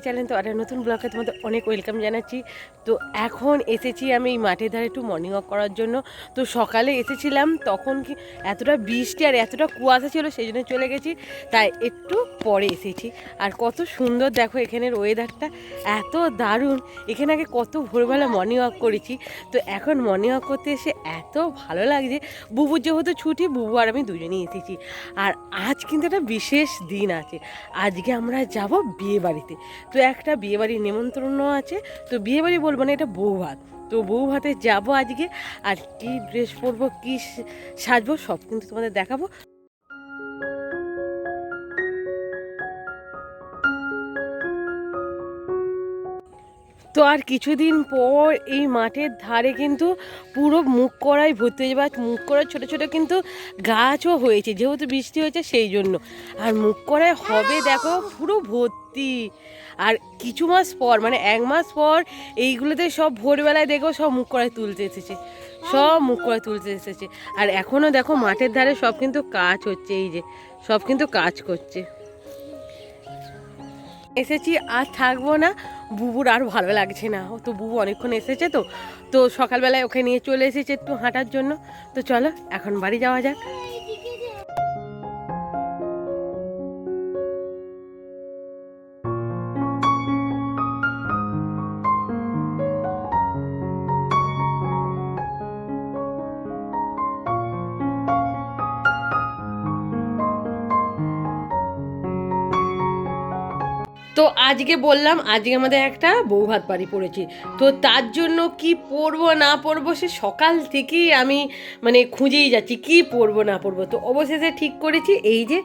My channel, তো একটা নতুন ব্লগে তোমাদের অনেক ওয়েলকাম জানাচ্ছি। তো এখন এসেছি আমি এই মাঠের ধারে একটু মর্নিং ওয়াক করার জন্য। তো সকালে এসেছিলাম, তখন কি এতটা বৃষ্টি আর এতটা কুয়াশা ছিল, সেই জন্য চলে গেছি। তাই একটু পরে এসেছি। আর কত সুন্দর দেখো এখানের ওয়েদারটা এত দারুণ। এখানে আগে কত ভোরবেলা মর্নিং ওয়াক করেছি। তো এখন মর্নিং ওয়াক করতে এসে এত ভালো লাগছে। বুবুর যেহেতু ছুটি, বুবু আর আমি দুজনেই এসেছি। আর আজ কিন্তু একটা বিশেষ দিন আছে। আজকে আমরা যাব বিয়ে বাড়িতে। তো একটা বিয়ে বাড়ির নেমন্ত্রণ আছে। তো বিয়েবাড়ি বলব না, এটা বউ ভাত। তো বউ ভাতে যাব আজকে। আর কী ড্রেস পরবো, কী সাজবো, সব কিন্তু তোমাদের দেখাবো। তো আর কিছুদিন পর এই মাঠের ধারে কিন্তু পুরো মুখ করাই ভর্তি হয়ে যাবে। আর মুখ করার ছোটো ছোটো কিন্তু গাছও হয়েছে, যেহেতু বৃষ্টি হয়েছে সেই জন্য। আর মুখ করায় হবে, দেখো, পুরো ভর্তি আর কিছু মাস পর মানে এক মাস পর এইগুলোতে সব ভোরবেলায় দেখো সব মুখ করে তুলতে এসেছে। সব মুখ করে তুলতে এসেছে। আর এখনও দেখো মাঠের ধারে সব কিন্তু কাজ হচ্ছে, এই যে সব কিন্তু কাজ করছে। এসেছি আর থাকব না। বুবুর আর ভালো লাগছে না। তো বুবু অনেকক্ষণ এসেছে তো। তো সকালবেলায় ওকে নিয়ে চলে এসেছে একটু হাঁটার জন্য। তো চলো, এখন বাড়ি যাওয়া যাক। তো আজকে বললাম, আজকে আমাদের একটা বউ ভাত বাড়ি পড়েছি। তো তার জন্য কি পরবো না পরবো সে সকাল থেকেই আমি মানে খুঁজেই যাচ্ছি, কি পরবো না পরবো তো অবশেষে ঠিক করেছি, এই যে,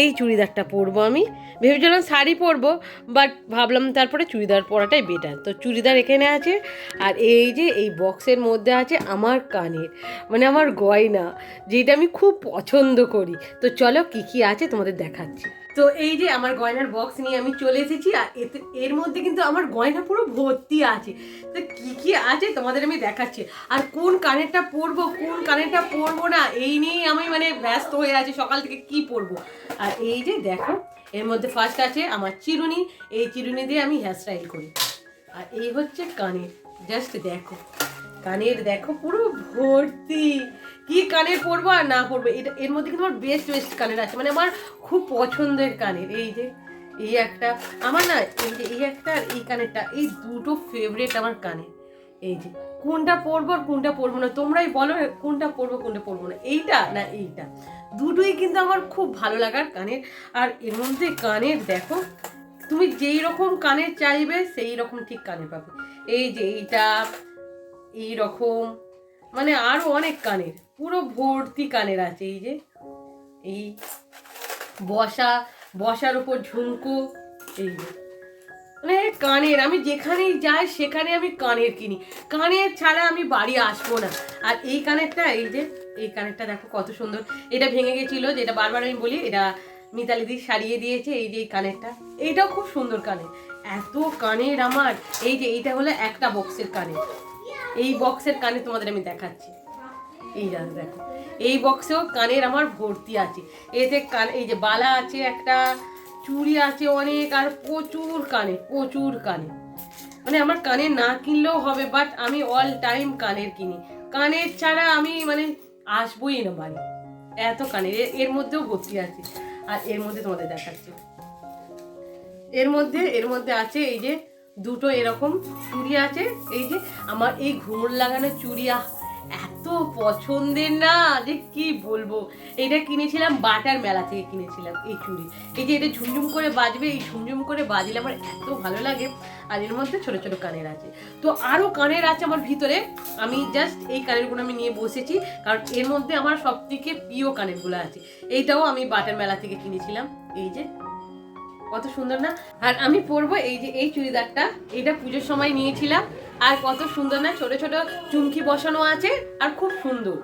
এই চুড়িদারটা পরবো আমি। ভেবেছিলাম শাড়ি পরবো বাট ভাবলাম তারপরে চুড়িদার পরাটাই বেটার তো চুড়িদার এখানে আছে, আর এই যে, এই বক্সের মধ্যে আছে আমার কানের মানে আমার গয়না, যেটা আমি খুব পছন্দ করি। তো চলো কি কি আছে তোমাদের দেখাচ্ছি। তো এই যে আমার গয়নার বক্স নিয়ে আমি চলে এসেছি, আর এতে, এর মধ্যে কিন্তু আমার গয়না পুরো ভর্তি আছে। তো কি কি আছে তোমাদের আমি দেখাচ্ছি। আর কোন কানেরটা পরবো, কোন কানেরটা পরবো না, এই নিয়েই আমি মানে ব্যস্ত হয়ে আছি, সকাল থেকে কি পরবো। আর এই যে দেখো, এর মধ্যে ফার্স্ট আছে আমার চিরুনি, এই চিরুনি দিয়ে আমি হেয়ার স্টাইল করি। আর এই হচ্ছে কানের জাস্ট দেখো। কানের দেখো, পুরো ভর্তি। কি কানের পরবো আর না পরবো? এটা, এর মধ্যে কিন্তু আমার বেস্ট বেস্ট কানের আছে। মানে আমার খুব পছন্দের কানের। এই যে, এই একটা, আমার না, এই যে, এই একটা আর এই কানেরটা, এই দুটো ফেভারিট আমার কানের এই যে, কোনটা পরবো আর কোনটা পরবো না? তোমরাই বলো, কোনটা পরবো কোনটা পরবো না? এইটা না এইটা? দুটোই কিন্তু আমার খুব ভালো লাগার কানের। আর এর মধ্যে কানের দেখো, তুমি যেই রকম কানের চাইবে, সেই রকম ঠিক কানের পাবে। এই যে, এইটা এই রকম মানে আরও অনেক কানের, পুরো ভর্তি কানের আছে এই যে, এই বসা, বসার উপর ঝুমকো, এই যে। মানে কানের, আমি যেখানেই যাই সেখানে আমি কানের কিনি। কানের ছাড়া আমি বাড়ি আসব না। আর এই কানেরটা, এই যে, এই কানেরটা দেখো কত সুন্দর। এটা ভেঙে গেছিল, যেটা বারবার আমি বলি, এটা মিতালি দি সারিয়ে দিয়েছে, এই যে এই কানেরটা। এইটাও খুব সুন্দর কানের। এত কানের আমার। এই যে এইটা হলো একটা বক্সের কানের। এই বক্সের কানে তোমাদের আমি দেখাচ্ছি। এই যা দেখো। এই বক্সেও কানের আমার ভর্তি আছে। এতে কান, এই যে বালা আছে একটা, চুড়ি আছে অনেক, আর প্রচুর কানে প্রচুর কানে। মানে আমার কানে না কিনলেও হবে বাট আমি অল টাইম কানের কিনি। কানের ছাড়া আমি মানে আসবোই না বাড়ি। এত কানের এর- এর মধ্যেও ভর্তি আছে। আর এর মধ্যে তোমাদের দেখাচ্ছি। এর মধ্যে এর মধ্যে আছে এই যে দুটো এরকম চুড়ি আছে, এই যে আমার এই ঘুমুর লাগানো চুড়ি এত পছন্দের না, যে কি বলব? এটা কিনেছিলাম বাটার মেলা থেকে কিনেছিলাম এই চুড়ি। এই যে এটা ঝুমঝুম করে বাজবে, এই ঝুমঝুম করে বাজলে আমার এত ভালো লাগে, আর এর মধ্যে ছোট ছোট কানের আছে। তো আরও কানের আছে আমার ভিতরে, আমি জাস্ট এই কানেরগুলো আমি নিয়ে বসেছি, কারণ এর মধ্যে আমার সব থেকে প্রিয় কানেরগুলো আছে। এইটাও আমি বাটার মেলা থেকে কিনেছিলাম, এই যে কত সুন্দর না? আর আমি পরবো এই যে এই চুড়িদারটা, এটা পুজোর সময় নিয়েছিলাম। আর কত সুন্দর না, ছোট ছোট চুমকি বসানো আছে আর খুব সুন্দর।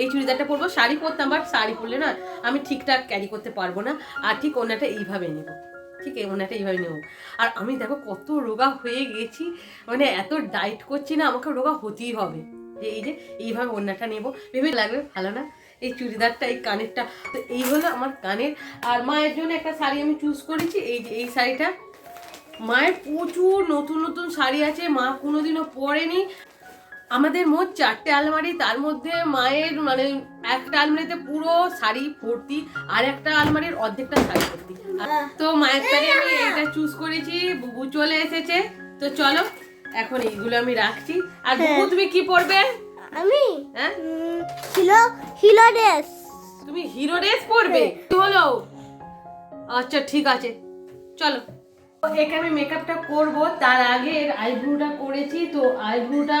এই চুড়িদারটা পরবো, শাড়ি পরতাম বাট শাড়ি পরলে না, আমি ঠিকঠাক ক্যারি করতে পারব না। আর ঠিক ওনাটা এইভাবে নেব। ঠিক এই ওনাটা এইভাবে নেব। আর আমি দেখো কত রোগা হয়ে গেছি মানে এত ডায়েট করছি না, আমাকে রোগা হতেই হবে। যে এই যে এইভাবে ওড়নাটা নেব। ভেবে লাগবে ভালো না? এই চুড়িদারটা এই কানেরটা। তো এই হলো আমার কানের। আর মায়ের জন্য একটা শাড়ি আমি চুজ করেছি এই যে এই শাড়িটা। মায়ের প্রচুর নতুন নতুন শাড়ি আছে মা কোনোদিনও পরেনি। আমাদের মোট চারটে আলমারি তার মধ্যে মায়ের মানে একটা আলমারিতে পুরো শাড়ি ভর্তি আর একটা আলমারির অর্ধেকটা শাড়ি ভর্তি। তো মায়ের শাড়ি আমি এটা চুজ করেছি বুবু চলে এসেছে। তো চলো এখন এইগুলো আমি রাখছি। আর বুবু তুমি কি পরবে? আমি? হ্যাঁ? হিলো ড্রেস তুমি হিরো ড্রেস পরবে? কি হলো? আচ্ছা ঠিক আছে। চলো। একে আমি মেকআপটা করব। তার আগে আইব্রোটা করেছি। তো আইব্রোটা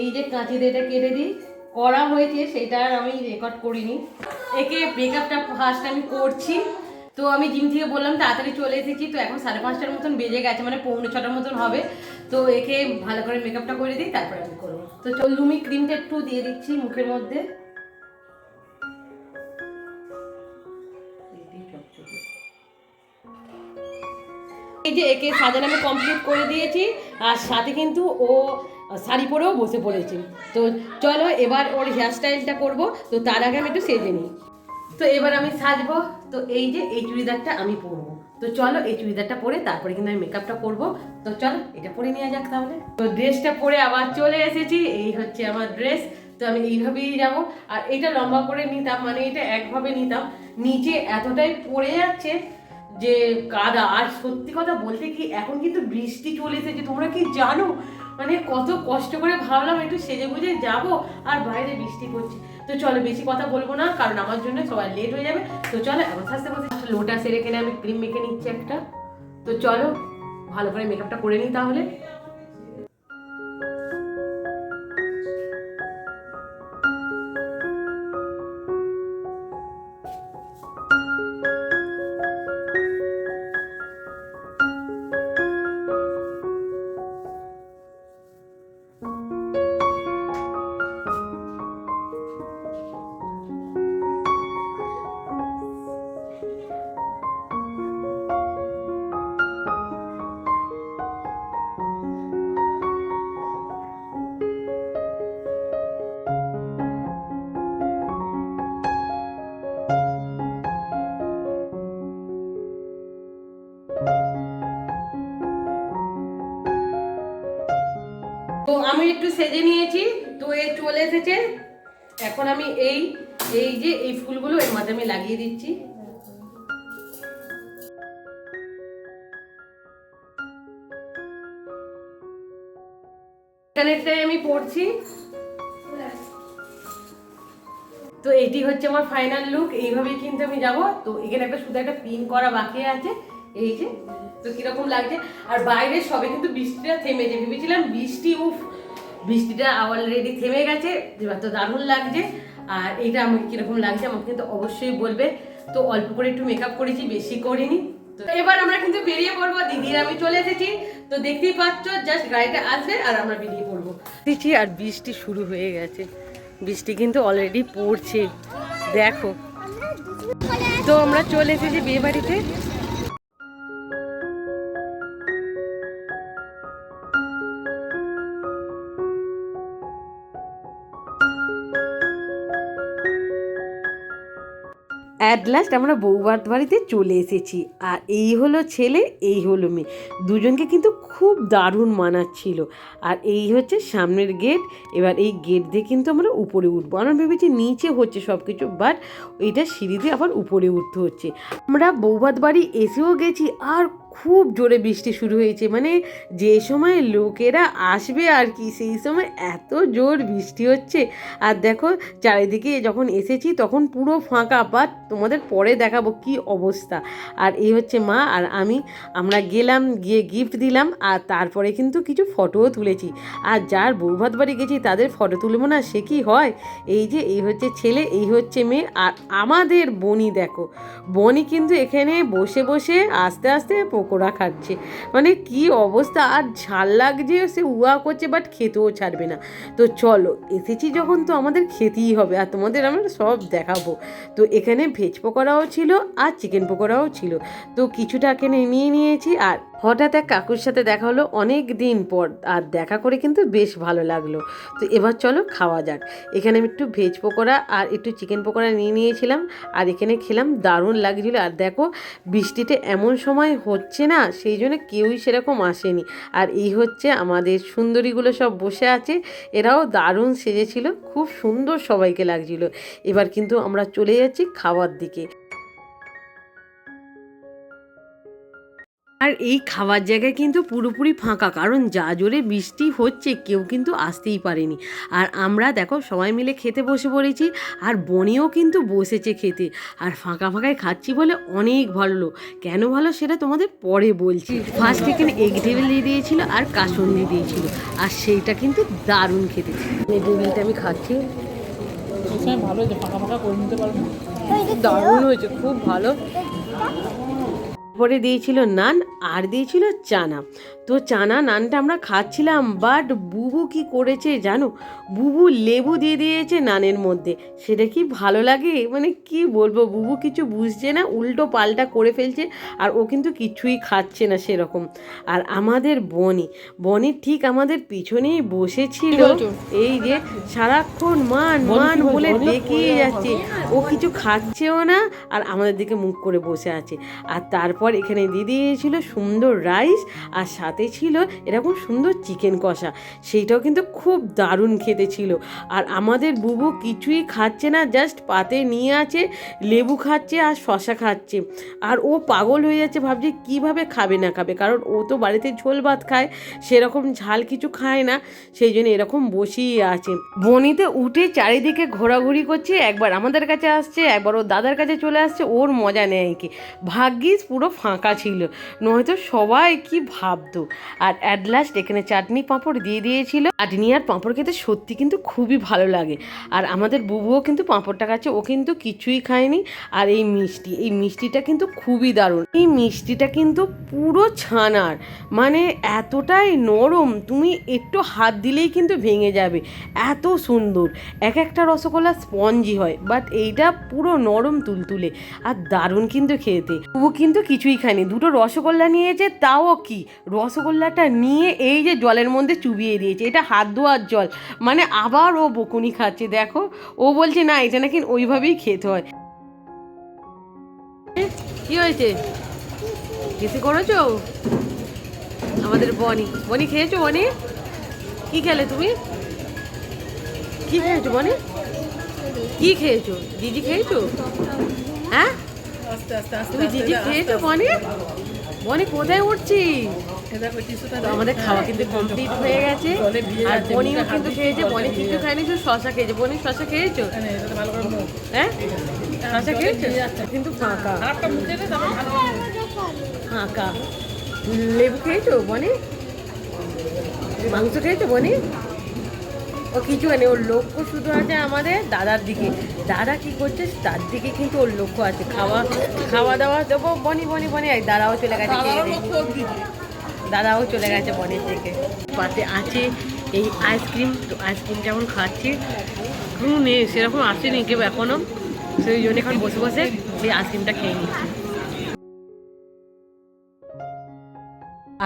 এই যে কাঁচি দিয়ে এটা কেটে দিই। করা হয়েছে সেটা আর আমি রেকর্ড করিনি। একে মেকআপটা ফার্স্ট আমি করছি। তো আমি জিম থেকে বললাম তাড়াতাড়ি চলে এসেছি। তো এখন সাড়ে পাঁচটার মতন বেজে গেছে মানে পৌনে ছটার মতন হবে। তো একে ভালো করে মেকআপটা করে দিই তারপরে আমি করব। তো চল লুমি ক্রিমটা একটু দিয়ে দিচ্ছি মুখের মধ্যে। এই যে একে সাজানো আমি কমপ্লিট করে দিয়েছি, আর সাথে কিন্তু ও শাড়ি পরেও বসে পড়েছে। তো চলো এবার ওর হেয়ার স্টাইলটা করব, তো তার আগে আমি একটু সেজে নিই। তো এবার আমি সাজবো। তো এই যে এই চুড়িদারটা আমি পরবো। তো চলো এই চুড়িদারটা পরে তারপরে কিন্তু আমি মেকআপটা করব। তো চলো এটা পরে নিয়ে যাক তাহলে। তো ড্রেসটা পরে আবার চলে এসেছি। এই হচ্ছে আমার ড্রেস তো আমি এইভাবেই যাব। আর এটা লম্বা করে নিতাম মানে এটা একভাবে নিতাম। নিচে এতটাই পড়ে যাচ্ছে যে কাদা। আর সত্যি কথা বলতে কি, এখন কিন্তু বৃষ্টি চলে এসেছে। তোমরা কি জানো? মানে কত কষ্ট করে ভাবলাম একটু সেজে গুজে যাব। আর বাইরে বৃষ্টি পড়ছে। তো চলো বেশি কথা বলব না, কারণ আমার জন্য সবাই লেট হয়ে যাবে। তো চলো এখন আস্তে বসে লোটা সেরে কেনে আমি ক্রিম মেখে নিচ্ছি একটা। তো চলো, ভালো করে মেকআপটা করে নিই তাহলে। সেজে নিয়েছি, তো এ চলে এসেছে। এখন আমি এই এই যে এই ফুলগুলো এর মাঝে আমি লাগিয়ে দিচ্ছি। আমি পড়ছি তো এটি হচ্ছে আমার ফাইনাল লুক এইভাবেই কিন্তু আমি যাব। তো এখানে একটা শুধু একটা পিন করা বাকি আছে। এই যে, তো কীরকম লাগছে? আর বাইরে সবে কিন্তু বৃষ্টিটা থেমেছে। ভেবেছিলাম বৃষ্টি, উফ বৃষ্টিটা অলরেডি থেমে গেছে, এবার তো দারুণ লাগছে, আর এটা আমাকে কীরকম লাগছে আমাকে কিন্তু অবশ্যই বলবে। তো অল্প করে একটু মেকআপ করেছি, বেশি করিনি। তো এবার আমরা কিন্তু বেরিয়ে পড়ব, দিদির আমি চলে এসেছি। তো দেখতেই পাচ্ছ জাস্ট গাড়িটা আসবে আর আমরা বেরিয়ে পড়ব। দিচ্ছি আর বৃষ্টি শুরু হয়ে গেছে। বৃষ্টি কিন্তু অলরেডি পড়ছে। দেখো। তো আমরা চলে এসেছি বিয়ে বাড়িতে অ্যাট লাস্ট আমরা বৌভাত বাড়িতে চলে এসেছি। আর এই হলো ছেলে, এই হলো মেয়ে। দুজনকে কিন্তু খুব দারুণ মানাচ্ছিল। আর এই হচ্ছে সামনের গেট এবার এই গেট দিয়ে কিন্তু আমরা উপরে উঠবো। আমরা ভেবেছি নিচে হচ্ছে সব কিছু বাট এটা সিঁড়ি দিয়ে আবার উপরে উঠতে হচ্ছে। আমরা বৌভাত বাড়ি এসেও গেছি। আর খুব জোরে বৃষ্টি শুরু হয়েছে। মানে যে সময় লোকেরা আসবে আর কি, সেই সময় এত জোর বৃষ্টি হচ্ছে। আর দেখো, চারিদিকে যখন এসেছি তখন পুরো ফাঁকা বাট তোমাদের পরে দেখাবো কি অবস্থা। আর এই হচ্ছে মা আর আমি, আমরা গেলাম, গিয়ে গিফট দিলাম আর তারপরে কিন্তু কিছু ফটোও তুলেছি। আর যার বৌভাত বাড়ি গেছি তাদের ফটো তুলবো না, সে কি হয়? এই যে, এই হচ্ছে ছেলে, এই হচ্ছে মেয়ে আর আমাদের বনি দেখো। বনি কিন্তু এখানে বসে বসে আস্তে আস্তে পকোড়া খাচ্ছে। মানে কি অবস্থা? আর ঝাল লাগছে, সে উয়া করছে বাট খেতেও ছাড়বে না। তো চলো, এসেছি যখন তো আমাদের খেতেই হবে, আর তোমাদের আমরা সব দেখাবো। তো এখানে ভেজ পকোড়াও ছিল আর চিকেন পকোড়াও ছিল। তো কিছুটা এখানে নিয়ে নিয়েছি, আর হঠাৎ এক কাকুর সাথে দেখা হলো অনেক দিন পর, আর দেখা করে কিন্তু বেশ ভালো লাগল। তো এবার চলো খাওয়া যাক। এখানে আমি একটু ভেজ পকোড়া আর একটু চিকেন পকোড়া নিয়ে নিয়েছিলাম, আর এখানে খেলাম দারুণ লাগছিল। আর দেখো, বৃষ্টিতে এমন সময় হচ্ছে না, সেই জন্য কেউই সেরকম আসেনি। আর এই হচ্ছে আমাদের সুন্দরীগুলো সব বসে আছে, এরাও দারুণ সেজেছিল, খুব সুন্দর সবাইকে লাগছিল। এবার কিন্তু আমরা চলে যাচ্ছি খাওয়ার দিকে। আর এই খাওয়ার জায়গায় কিন্তু পুরোপুরি ফাঁকা কারণ যা জোরে বৃষ্টি হচ্ছে কেউ কিন্তু আসতেই পারেনি। আর আমরা দেখো সবাই মিলে খেতে বসে পড়েছি আর বনেও কিন্তু বসেছে খেতে। আর ফাঁকা ফাঁকায় খাচ্ছি বলে অনেক ভালো লোক। কেন ভালো সেটা তোমাদের পরে বলছি। ফার্স্ট এখানে এগ টেবিল দিয়ে দিয়েছিল আর কাসন্দি দিয়েছিল। আর সেইটা কিন্তু দারুণ খেতে। এই টেবিলটা আমি খাচ্ছি। সবসময় ভালো ফাঁকা ফাঁকা করে নিতে পারব দারুণ হয়েছে খুব ভালো। পরে দিয়েছিল নান আর দিয়েছিল চানা। তো চানা নানটা আমরা খাচ্ছিলাম বাট বুবু কি করেছে জানো? বুবু লেবু দিয়ে দিয়েছে নানের মধ্যে। সেটা কি ভালো লাগে? মানে কি বলব বুবু কিছু বুঝছে না উল্টো পাল্টা করে ফেলছে আর ও কিন্তু কিছুই খাচ্ছে না সেরকম। আর আমাদের বনি বনি ঠিক আমাদের পিছনেই বসেছিল। এই যে সারাক্ষণ মান মান বলে? ডেকেই যাচ্ছে। ও কিছু খাচ্ছেও না আর আমাদের দিকে মুখ করে বসে আছে। আর তারপর এখানে দিয়ে দিয়েছিল সুন্দর রাইস আর সাথে ছিল এরকম সুন্দর চিকেন কষা। সেইটাও কিন্তু খুব দারুণ খেতে ছিল। আর আমাদের বুবু কিছুই খাচ্ছে না জাস্ট পাতে নিয়ে আছে, লেবু খাচ্ছে আর শশা খাচ্ছে। আর ও পাগল হয়ে যাচ্ছে, ভাবছে কীভাবে খাবে না খাবে? কারণ ও তো বাড়িতে ঝোল ভাত খায়, সেরকম ঝাল কিছু খায় না, সেই জন্য এরকম বসেই আছে। বনিতে উঠে চারিদিকে ঘোরাঘুরি করছে, একবার আমাদের কাছে আসছে, একবার ওর দাদার কাছে চলে আসছে, ওর মজা নেয় কি। ভাগ্যিস পুরো ফাঁকা ছিল, নয়তো সবাই কি ভাবতো। আর অ্যাট লাস্ট এখানে চাটনি পাঁপড় দিয়ে দিয়েছিল। চাটনি আর পাঁপড় খেতে সত্যি কিন্তু খুবই ভালো লাগে। আর আমাদের বুবুও কিন্তু পাঁপড়টা খাচ্ছে, ও কিন্তু কিছুই খায়নি। আর এই মিষ্টি, এই মিষ্টিটা কিন্তু খুবই দারুণ। এই মিষ্টিটা কিন্তু পুরো ছানার মানে এতটাই নরম, তুমি একটু হাত দিলেই কিন্তু ভেঙে যাবে। এত সুন্দর, এক একটা রসগোল্লা স্পঞ্জি হয় বাট এইটা পুরো নরম তুলতুলে আর দারুণ কিন্তু খেতে। ও কিন্তু কিছুই খায়নি, দুটো রসগোল্লা নিয়েছে, তাও কি? রসগোল্লাটা নিয়ে এই যে জলের মধ্যে চুবিয়ে দিয়েছে, এটা হাত ধোয়ার জল। মানে আবার ও বকুনি খাচ্ছে, দেখো। ও বলছে, না, এটা নাকি ওইভাবেই খেতে হয়। কি হয়েছে? কিছু করেছ? আমাদের বনি। বনি খেয়েছো, বনি? কি খেলে তুমি? কি খেয়েছো, বনি? কি খেয়েছো? দিদি খেয়েছো? হ্যাঁ? তুমি দিদি খেয়েছো, বনি? বনি, কোথায় উঠছি দেখো টিস্যুটা তো আমাদের খাওয়া কিন্তু কমপ্লিট হয়ে গেছে। আর বনিও কিন্তু খেয়েছে বনি কিছু খায়নি শুধু শশা খেয়েছে। বনি শশা খেয়েছো? হ্যাঁ? শশা খেয়েছো? কিন্তু ফাঁকা। ফাঁকা। লেবু খেয়েছো বনি মাংস খেয়েছো বনি ও কিছু নেই ওর লক্ষ্য শুধু আছে আমাদের দাদার দিকে। দাদা কি করছে তার দিকে কিন্তু ওর লক্ষ্য আছে। খাওয়া খাওয়া দাওয়া দেবো বনি বনি বনি দাদাও চলে গেছে। দাদাও চলে গেছে বনের থেকে। পাতে আছে এই আইসক্রিম, তো আইসক্রিম যেমন খাচ্ছি। কেউ নেই সেরকম আসেনি কেউ এখনও সেই জন্য এখন বসে বসে সেই আইসক্রিমটা খেয়ে নিচ্ছি।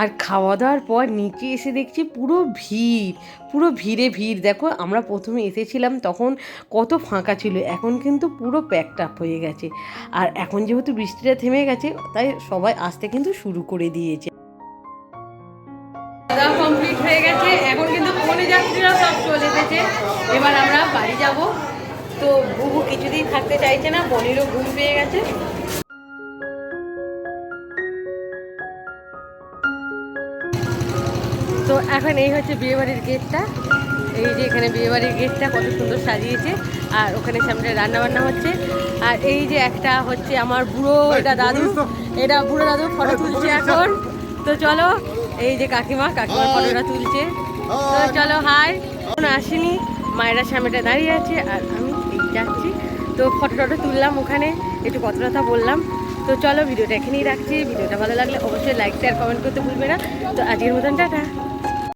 আর খাওয়া দাওয়ার পর নিচে এসে দেখছি পুরো ভিড়, পুরো ভিড়ে ভিড়। দেখো, আমরা প্রথমে এসেছিলাম তখন কত ফাঁকা ছিল, এখন কিন্তু পুরো প্যাকড হয়ে গেছে। আর এখন যেহেতু বৃষ্টিটা থেমে গেছে, তাই সবাই আসতে কিন্তু শুরু করে দিয়েছে। চলে এসেছে। এবার আমরা বাড়ি যাব। তো বুবু কিছুদিন থাকতে চাইছে না, বনেরও ঘুম পেয়ে গেছে। তো এখন এই হচ্ছে বিয়েবাড়ির গেটটা। এই যে এখানে বিয়েবাড়ির গেটটা কত সুন্দর সাজিয়েছে, আর ওখানে সামনে রান্না বান্না হচ্ছে। আর এই যে একটা হচ্ছে আমার বুড়ো, এটা দাদু, এটা বুড়ো দাদু ফটো তুলছে এখন। তো চলো, এই যে কাকিমা, কাকিমার ফটোটা তুলছে। তো চলো হাই আসিনি। মায়েরা সামনেটা দাঁড়িয়ে আছে আর আমি যাচ্ছি। তো ফটো টটো তুললাম ওখানে, একটু কথা কথা বললাম। তো চলো ভিডিওটা এখানেই রাখছি। ভিডিওটা ভালো লাগলে অবশ্যই লাইক শেয়ার কমেন্ট করতে ভুলবে না। তো আজকের মতন টাটা।